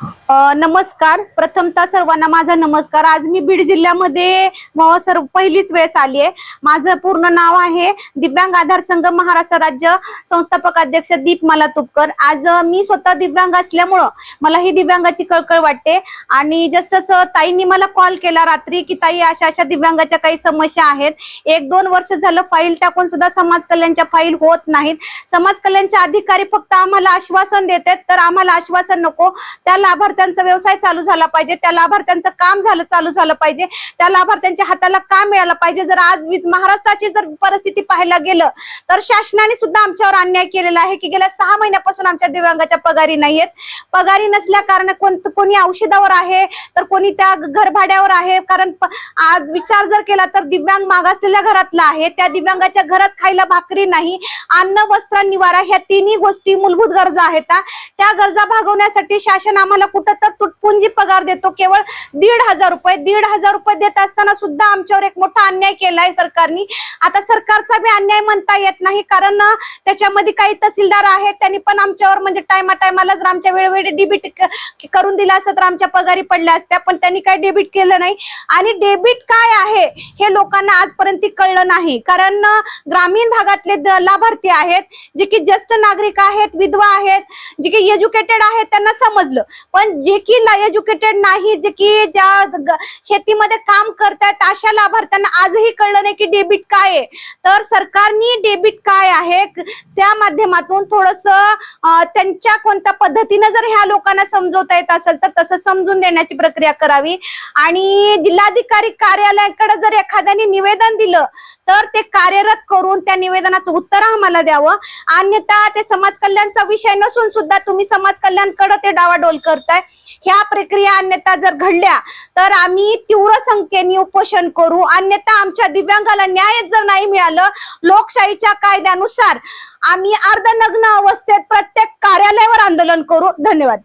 नमस्कार. प्रथमतः सर्वांना माझा नमस्कार. आज मी बीड जिल्ह्यामध्ये सर्व पहिलीच वेळेस आली आहे. माझं पूर्ण नाव आहे दिव्यांग आधार संघ महाराष्ट्र राज्य संस्थापक अध्यक्ष दीप मला तुपकर आज मी स्वतः दिव्यांग असल्यामुळं मला ही दिव्यांगाची कळकळ वाटते. आणि जसंच ताईंनी मला कॉल केला रात्री की ताई अशा अशा दिव्यांगाच्या काही समस्या आहेत. एक दोन वर्ष झालं फाईल टाकून सुद्धा समाज कल्याणच्या फाईल होत नाहीत. समाज कल्याणचे अधिकारी फक्त आम्हाला आश्वासन देतात. तर आम्हाला आश्वासन नको. त्याला लाभार्थ्यांचा व्यवसाय चालू झाला पाहिजे त्या लाभार्थ्यांचं काम झालं चालू झालं पाहिजे त्या लाभार्थ्यांच्या हाताला काम मिळालं पाहिजे. जर आज महाराष्ट्राची जर परिस्थिती पाहायला गेलं तर शासनाने सुद्धा आमच्यावर अन्याय केलेला आहे की गेल्या सहा महिन्यापासून आमच्या दिव्यांगाच्या पगारी नाहीयेत. पगारी नसल्या कारण कोणी औषधावर आहे तर कोणी त्या घर भाड्यावर आहे. कारण आज विचार जर केला तर दिव्यांग मागासलेल्या घरातला आहे. त्या दिव्यांगाच्या घरात खायला भाकरी नाही अन्न वस्त्र निवारा ह्या तिन्ही गोष्टी मूलभूत गरजा आहेत त्या गरजा भागवण्यासाठी शासन आम्हाला कुठं तर तुटपुंजी पगार देतो. केवळ दीड हजार रुपये दीड हजार रुपये देत असताना सुद्धा आमच्यावर एक मोठा अन्याय केलाय सरकारनी. आता सरकारचा बी अन्याय म्हणता येत नाही कारण त्याच्यामध्ये काही तहसीलदार आहेत त्यांनी पण आमच्यावर म्हणजे टायमा टायमाला जर आमच्या वेळोवेळी डेबिट करून दिलं असतं तर आमच्या पगारी पडल्या असत्या पण त्यांनी काही डेबिट केलं नाही. आणि डेबिट काय आहे हे लोकांना आजपर्यंत कळलं नाही. कारण ग्रामीण भागातले लाभार्थी आहेत जे की ज्येष्ठ नागरिक आहेत विधवा आहेत जे की एज्युकेटेड आहेत त्यांना समजलं. पण जे की एज्युकेटेड नाही जे की ज्या ग- शेतीमध्ये काम करतायत अशा लाभार्थ्यांना आजही कळलं नाही की डेबिट काय आहे. तर सरकारने डेबिट काय आहे त्या माध्यमातून थोडस त्यांच्या कोणत्या पद्धतीनं जर ह्या लोकांना समजवता येत असेल तर तसं समजून देण्याची प्रक्रिया करावी. आणि जिल्हाधिकारी कार्यालयाकडे जर एखाद्याने निवेदन दिलं तर ते कार्यरत करून त्या निवेदनाचं उत्तर आम्हाला द्यावं. अन्यथा ते समाज कल्याणचा विषय नसून सुद्धा तुम्ही समाज कल्याणकडे ते डावाडोल करताय. ह्या प्रक्रिया अन्यथा जर घडल्या तर आम्ही तीव्र संख्येने उपोषण करू. अन्यथा आमच्या दिव्यांगाला न्याय जर नाही मिळालं लोकशाहीच्या कायद्यानुसार आम्ही अर्धनग्न अवस्थेत प्रत्येक कार्यालयावर आंदोलन करू. धन्यवाद.